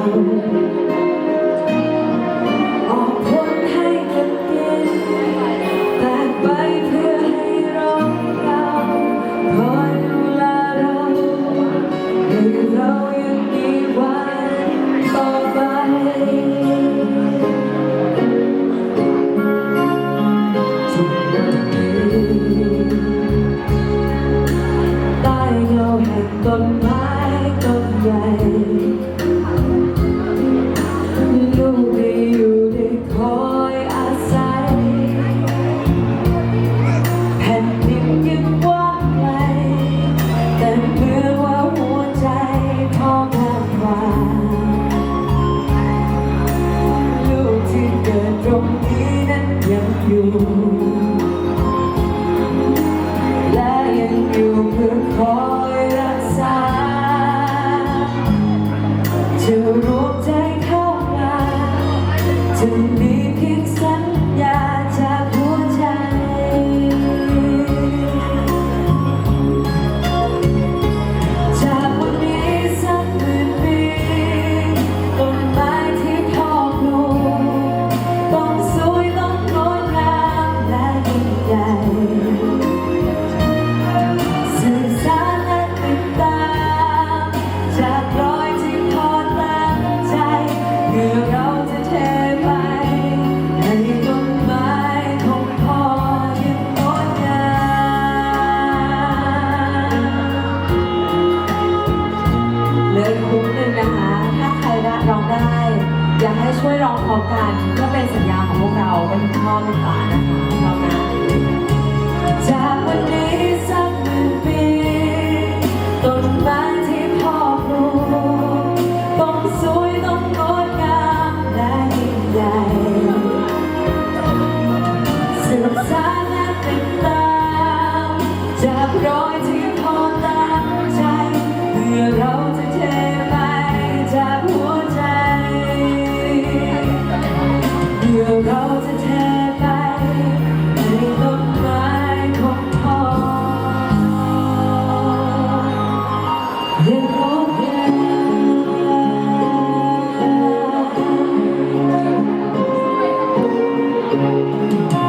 Senhor. และยังอยู่เพื่อคอย อยากให้ช่วยร้องพร้อมกันเพื่อเป็นสัญญาของพวกเราเป็นพ่อเป็นป่า Thank you.